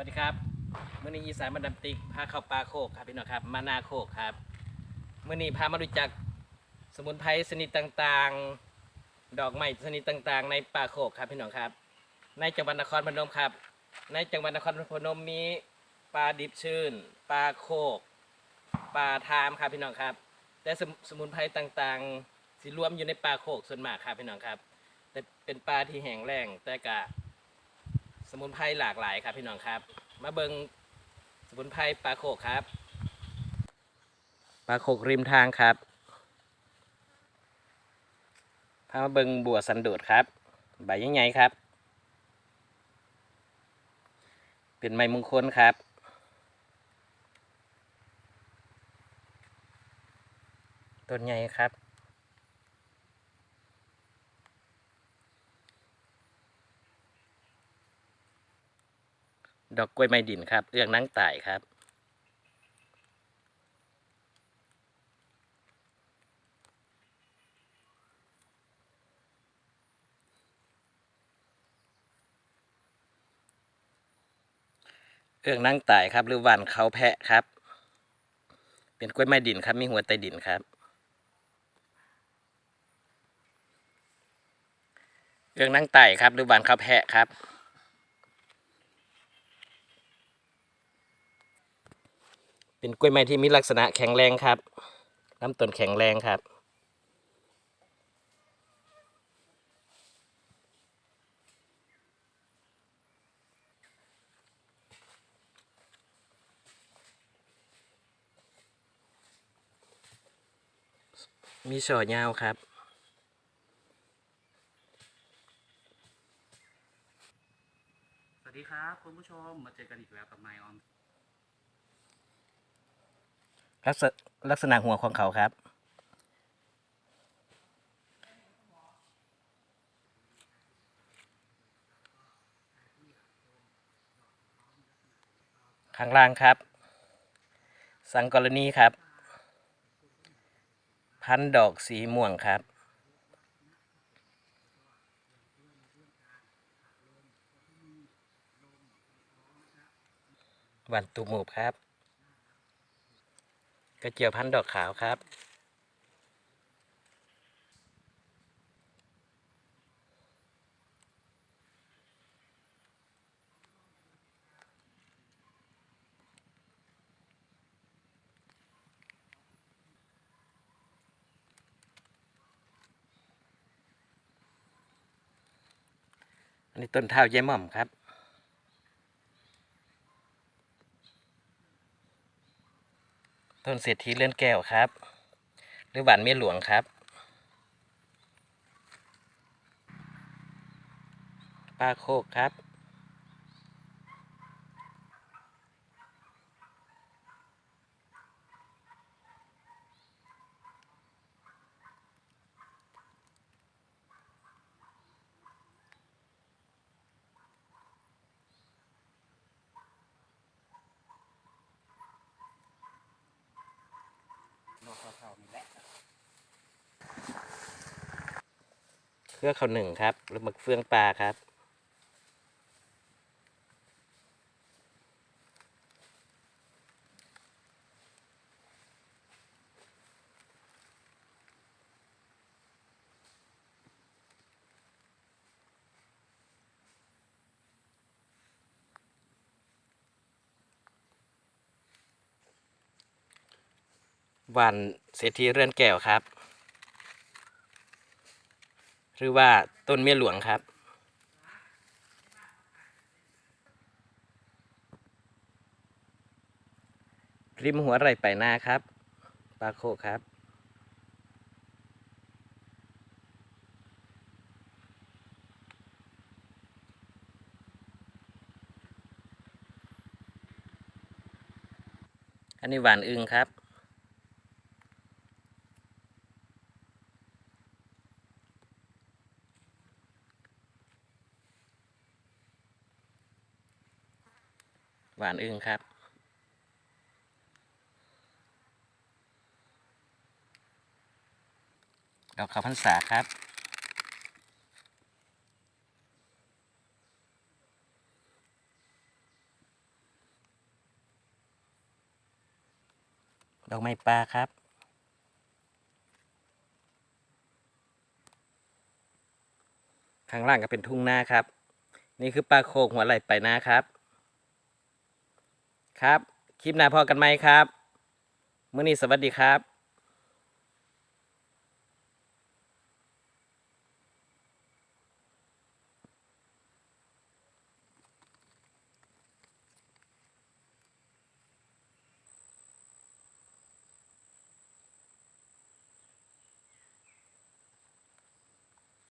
วัสดีครับมื่อนี้อีสานมาดำติกพาเข้าปลาโคกครับพี่น้องครับ มานาโคกครับมื่อนี้พามารู้จักสมุนไพรชนิดต่างๆ ดอกไม้ชนิดต่างๆ ในป่าโคกครับพี่น้องครับ ในจังหวัดนครพนมครับ ในจังหวัดนครพนมมีปลาดิบชื้นปลาโคกปลาทามครับพี่น้องครับ แต่สมสมุนไพรต่างๆสิรวมอยู่ในปลาโคกส่วนมากครับพี่น้องครับ แต่เป็นปลาที่แห้งแล้งแต่กะ สมุนไพรหลากหลายครับพี่น้องครับ มาเบิงสมุนไพรปลาโขกครับปลาโขกริมทางครับพามาเบิงบัวสันโดดครับ ใบยังไงครับ เป็นไม้มงคลครับต้นใหญ่ครับ ดอกกล้วยไม้ดินครับเรื่องนั่งต่ายครับ เอื้องนั่งต่ายครับ หรือวานเขาแพะครับ เป็นกล้วยไม้ดินครับ มีหัวใต้ดินครับเอื้องนั่งไต่ครับ หรือวานเขาแพะครับ เป็นกล้วยไม้ที่มีลักษณะแข็งแรงครับลำต้นแข็งแรงครับ มีช่อยาวครับสวัสดีครับคุณผู้ชมมาเจอกันอีกแล้วกับไมออม ลักษณะลักษณะหัวของเขาครับ ข้างล่างครับ สังกรณีครับ พันดอกสีม่วงครับวันตูมูบครับ กระเจียวพันธุ์ดอกขาวครับ อันนี้ต้นเท้าเย้หม่อมครับ ต้นเศรษฐีเลื่อนแก้วครับ หรือหวานเมียหลวงครับปลาโคกครับ โลกเท่าๆนี่แหละ เครือเขาหนึ่งครับหรือหมึกเฟืองปลาครับวานเศรษฐีเรือนแก้วครับ หรือว่าต้นเมียหลวงครับริมหัวไหล่ไปหน้าครับปลาโคครับ อันนี้หวานอึงครับ หวานอึ้งครับ ดอกขาวพรนษาครับ ดอกไม้ปลาครับข้างล่างก็เป็นทุ่งนาครับ นี่คือปลาโคกหัวไหล่ไปนาครับ ครับ คลิปหน้าพอกันไหมครับ มื้อนี้สวัสดีครับ